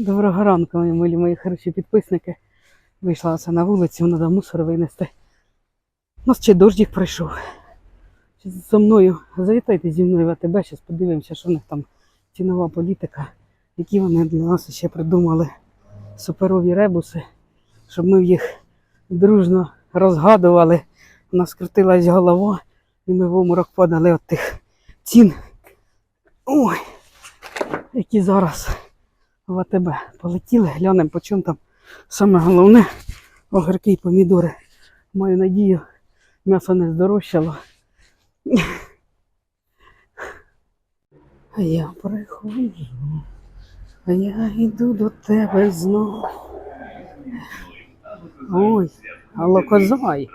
Доброго ранку, мої милі, мої хороші підписники. Вийшла оце на вулицю, треба мусор винести. У нас ще дощик пройшов. Щас Зі мною, завітайте зі мною в АТБ, зараз подивимося, що в них там цінова політика, які вони для нас ще придумали суперові ребуси, щоб ми їх дружно розгадували. У нас крутилась голова, і ми в оморок падали від тих цін. Ой, які зараз в АТБ. Полетіли, глянемо, по чому там саме головне огірки і помідори. Маю надію, м'ясо не здорожчало. А я приходжу, а я йду до тебе знов. Ой, алло, козай.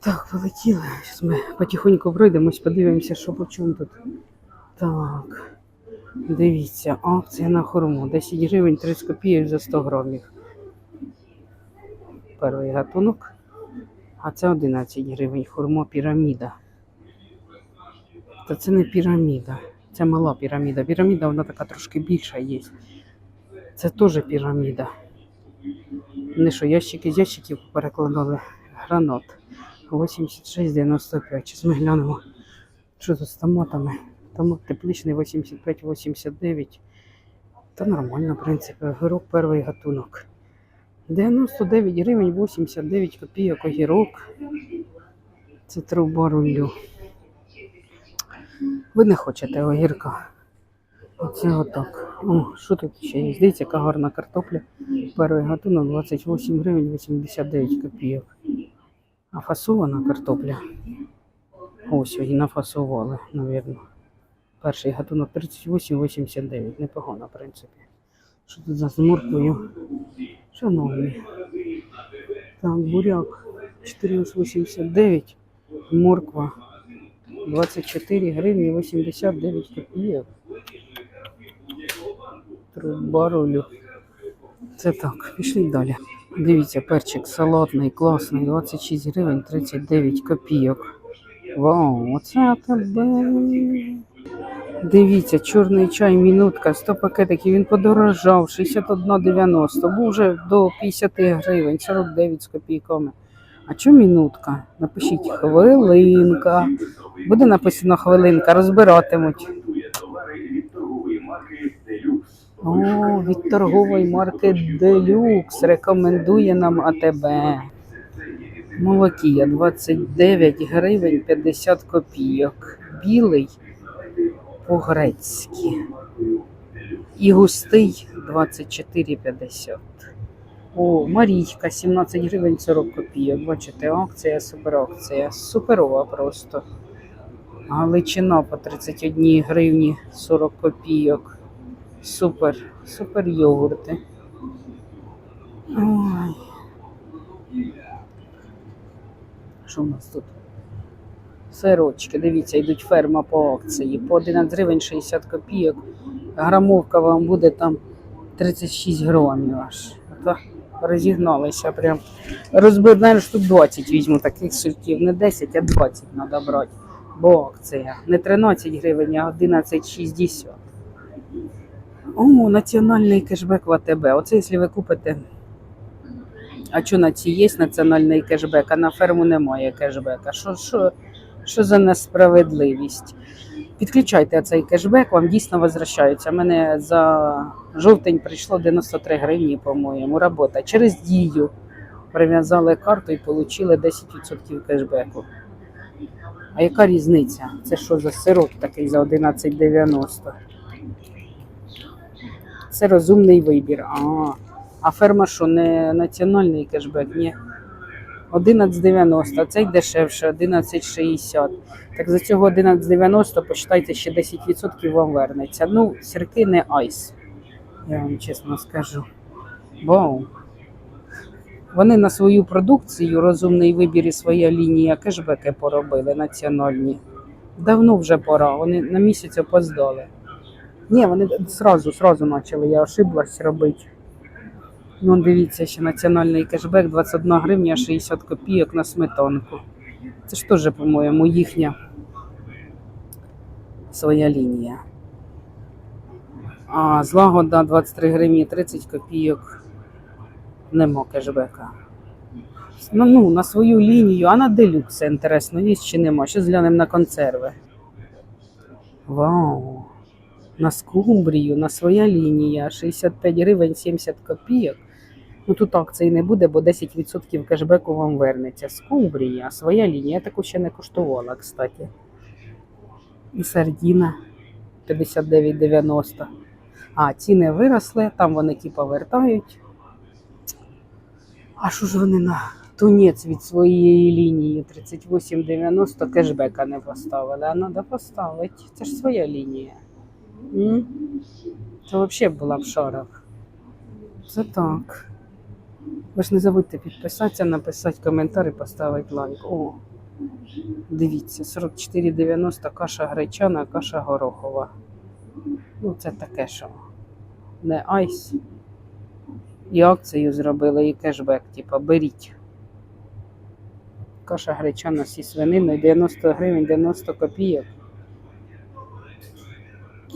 Так, полетіли. Зараз ми потихоньку пройдемось, подивимося, що по чому тут. Так. Дивіться, акція на хурму. 10 гривень 30 копійок за 100 грамів. Перший гатунок. А це 11 гривень. Хурмо піраміда. Та це не піраміда. Це мала піраміда. Піраміда вона така трошки більша є. Це теж піраміда. Не що, ящики з ящиків перекладали. Гранат. 86,95. Зараз ми глянемо, що тут з томатами. Томат тепличний 85-89. Та нормально, в принципі. Огірок перший гатунок. 99 гривень 89 копійок огірок. Це труба рулю. Ви не хочете огірка. Оце отак. О, що тут ще є? Дивіться, яка гарна картопля. Перший гатунок 28 гривень 89 копійок. А фасована картопля. Ось її нафасували, мабуть. Перший гатунок 38,89. Непогано, в принципі. Що тут за з морквою? Шановні. Так, буряк 14,89. Морква 24 гривні 89 копійок. Труба рулю. Це так, пішли далі. Дивіться, перчик салатний, класний, 26 гривень 39 копійок. Вау, оце тебе. Дивіться, чорний чай, мінутка, 100 пакетиків, він подорожав, 61,90, був вже до 50 гривень, 49 з копійками. А чому мінутка? Напишіть хвилинка. Буде написано хвилинка, розбиратимуть. О, від торгової марки Делюкс рекомендує нам АТБ. Молокія 29 гривень 50 копійок. Білий по-грецьки. І густий 24,50. О, Марійка 17 гривень 40 копійок. Бачите, акція, суперакція. Суперова просто. Галичина по 31 гривні 40 копійок. Супер, супер йогурти. Ой. Що в нас тут? Сирочки, дивіться, йдуть ферма по акції. По 11 гривень 60 копійок. Грамовка вам буде там 36 грамів аж. Розігналися прям. Розбив, навіть штук 20 візьму таких сортів. Не 10, а 20 треба брати. Бо акція. Не 13 гривень, а 11,60. О, національний кешбек в АТБ. Оце якщо ви купите. А що на ці є національний кешбек, а на ферму немає кешбека? Що, що, що за несправедливість? Підключайте цей кешбек, вам дійсно возвращаються. Мене за жовтень прийшло 93 гривні, по-моєму, робота. Через дію прив'язали карту і отримали 10% кешбеку. А яка різниця? Це що за сироп такий за 11,90? Це розумний вибір. А, а ферма що, не національний кешбек? Ні. 11,90, а цей дешевше, 11,60. Так за цього 11,90 почитайте ще 10% вам вернеться. Ну, сірки не айс, я вам чесно скажу. Вау. Вони на свою продукцію, розумний вибір і своя лінія кешбеки поробили національні. Давно вже пора, вони на місяць опоздали. Ні, вони сразу, сразу почали, я ошиблась робити. Ну, дивіться, ще національний кешбек 21 гривня 60 копійок на сметанку. Це ж теж, по-моєму, їхня своя лінія. А злагода 23 гривні 30 копійок. Нема кешбека. Ну, ну, на свою лінію, а на делюкс інтересно, є чи нема. Ще зглянемо на консерви. Вау! На скумбрію, на своя лінія 65 гривень 70 копійок. Ну тут акції не буде, бо 10% кешбеку вам вернеться. Скумбрія, своя лінія. Я таку ще не коштувала, кстати. І сардіна 59,90. А, ціни виросли, там вони типа вертають. А що ж вони на тунець від своєї лінії 38,90 кешбека не поставили? А треба поставити. Це ж своя лінія. М? Це взагалі була в шарах. Це так. Ви ж не забудьте підписатися, написати коментар і поставити лайк. О, дивіться, 44,90 каша гречана, каша горохова. Ну, це таке, що не айс. І акцію зробили, і кешбек, типа, беріть. Каша гречана зі свининою 90 гривень 90 копійок.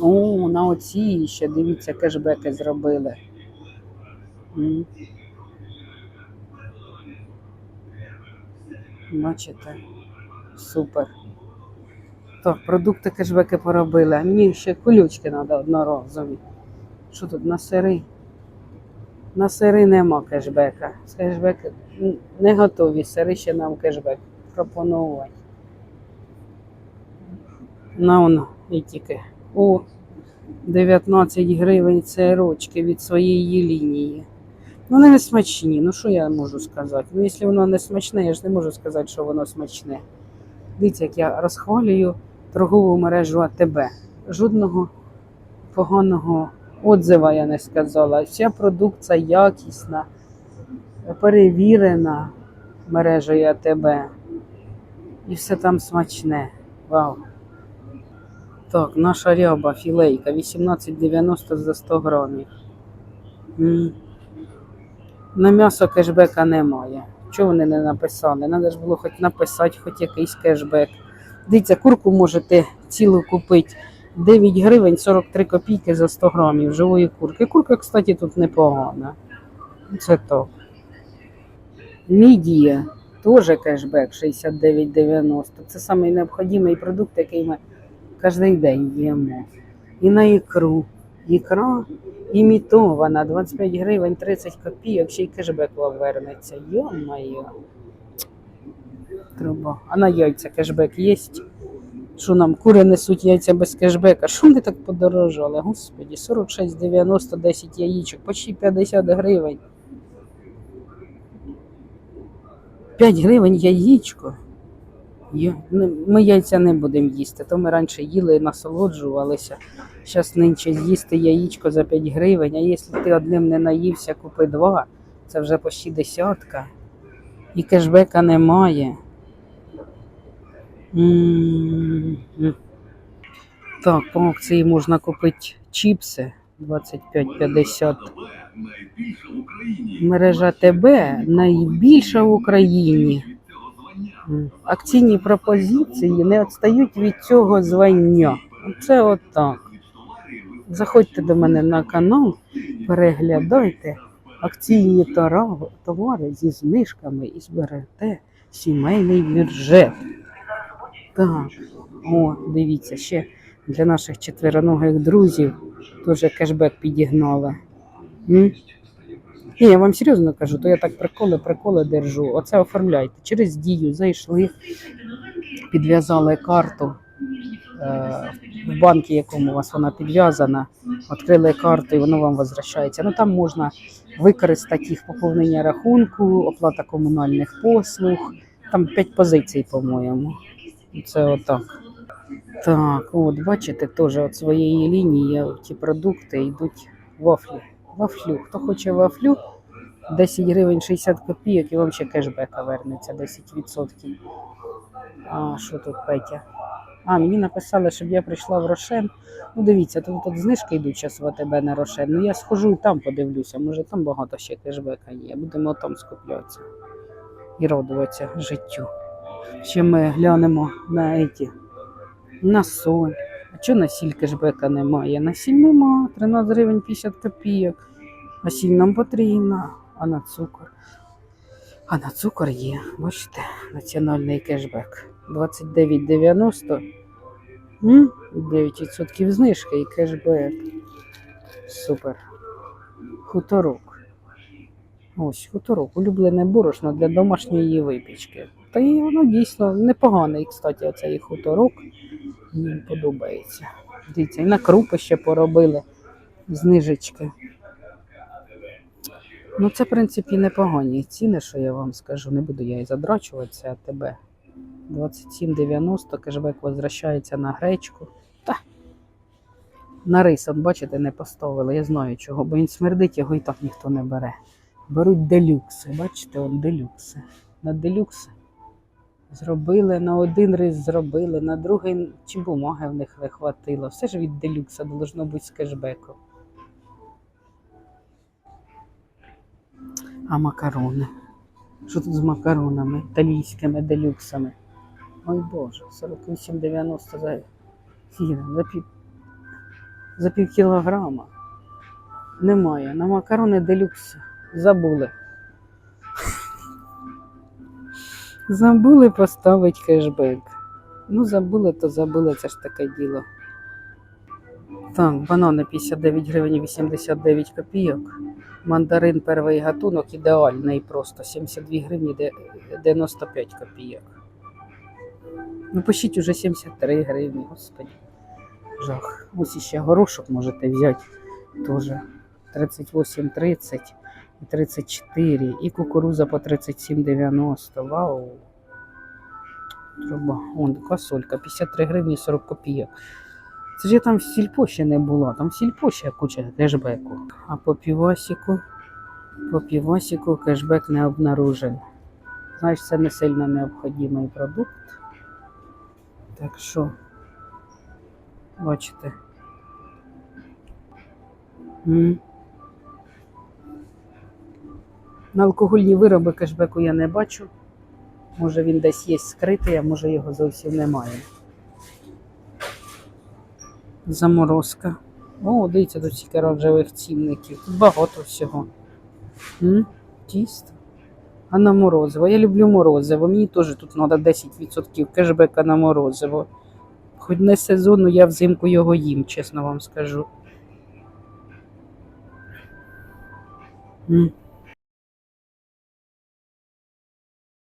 О, на оці ще дивіться, кешбеки зробили. М. Бачите? Супер. Так, продукти кешбеки поробили. А мені ще колючки треба одноразові. Що тут на сири? На сири нема кешбека. З кешбека не готові. Сири ще нам кешбек пропонувати. На воно і тільки. О, 19 гривень сирочки від своєї лінії. Ну, вони не смачні. Ну, що я можу сказати? Ну, якщо воно не смачне, я ж не можу сказати, що воно смачне. Дивіться, як я розхвалюю торгову мережу АТБ. Жодного поганого отзива я не сказала. Вся продукція якісна, перевірена мережею АТБ. І все там смачне. Вау. Так, наша ряба філейка 18,90 за 100 грамів. На м'ясо кешбека немає. Чого вони не написали? Треба ж було хоч написати, хоч якийсь кешбек. Дивіться, курку можете цілу купити 9 гривень 43 копійки за 100 грамів живої курки. Курка, кстати, тут непогана. Це то. Мідія теж кешбек 69,90. Це самий продукт, який ми кожен день їмо. І на ікру. Ікра імітована 25 гривень 30 копійок, ще й кешбек вам вернеться. Йо-моє. Треба. А на яйця кешбек є? Що нам кури несуть яйця без кешбека? Що вони так подорожали? Господі, 46,90 10 яєчок, почти 50 гривень. 5 гривень яєчко. Не- Ми яйця не будемо їсти, то ми раніше їли і насолоджувалися. Зараз нинче з'їсти яєчко за 5 гривень, а якщо ти одним не наївся, купи два, це вже почти десятка. І кешбека немає. Так, по акції можна купити чіпси 25,50. Мережа ТБ найбільша в Україні. Акційні пропозиції не відстають від цього звання. Це отак. Заходьте до мене на канал, переглядайте акційні товари зі знижками і зберете сімейний бюджет. Так, о, дивіться, ще для наших четвероногих друзів теж кешбек підігнали. М? Ні, я вам серйозно кажу, то я так приколи, приколи держу. Оце оформляйте. Через дію зайшли, підв'язали карту е, в банку, якому у вас вона підв'язана, відкрили карту і воно вам возвращається. Ну там можна використати їх поповнення рахунку, оплата комунальних послуг. Там п'ять позицій, по-моєму. Це отак. Так, от бачите, теж від своєї лінії ті продукти йдуть вафлі. Вафлю. Хто хоче вафлю, 10 гривень 60 копійок і вам ще кешбека вернеться 10%. А що тут Петя? А, мені написали, щоб я прийшла в Рошен. Ну, дивіться, тут, тут знижки йдуть зараз в на Рошен. Ну я схожу і там подивлюся, може там багато ще кешбека є. Будемо там скуплятися і радуватися життю. Ще ми глянемо на еті, на соль. А чого на сіль кешбека немає? На сіль нема, 13 гривень 50 копійок. А сіль нам потрібна, а на цукор. А на цукор є, бачите, національний кешбек. 29,90. 9% знижки і кешбек. Супер. Хуторок. Ось хуторок. Улюблене борошно для домашньої випічки. Та і воно дійсно непоганий, кстати, оцей хуторок. Мені подобається. Дивіться, і на крупи ще поробили знижечки. Ну, це, в принципі, непогані ціни, що я вам скажу. Не буду я і задрачуватися, а тебе. 27,90 кешбек возвращається на гречку. Та. На рис, от бачите, не поставили. Я знаю чого, бо він смердить, його і так ніхто не бере. Беруть делюкси. Бачите, от делюкси. На делюкси зробили, на один рис зробили, на другий чи бумаги в них не хватило. Все ж від делюкса должно бути з кешбеком. А макарони? Що тут з макаронами? Італійськими делюксами? Ой Боже, 48,90 за за пів, за пів кілограма. Немає. На макарони делюкс забули. Забули поставити кешбек. Ну, забули, то забули, це ж таке діло. Так, банани 59 гривень 89 копійок. Мандарин перший гатунок ідеальний просто 72 гривні 95 копійок. Ну, пишіть уже 73 гривні, господи. Жах. Ось іще горошок можете взяти теж. 38,30 і 34. І кукуруза по 37,90. Вау. Труба. Вон косолька 53 гривні 40 копійок. Це ж я там в сільпо ще не була, там в сільпо ще куча кешбеку. А по півасіку, по півасіку кешбек не обнаружен. Знаєш, це не сильно необхідний продукт. Так що, бачите. М. На алкогольні вироби кешбеку я не бачу. Може він десь є скритий, а може його зовсім немає. Заморозка. О, дивіться, тут стільки оранжевих цінників. Тут багато всього. М? Тісто. А на морозиво. Я люблю морозиво. Мені теж тут треба 10% кешбека на морозиво. Хоч не сезонну, я взимку його їм, чесно вам скажу. М.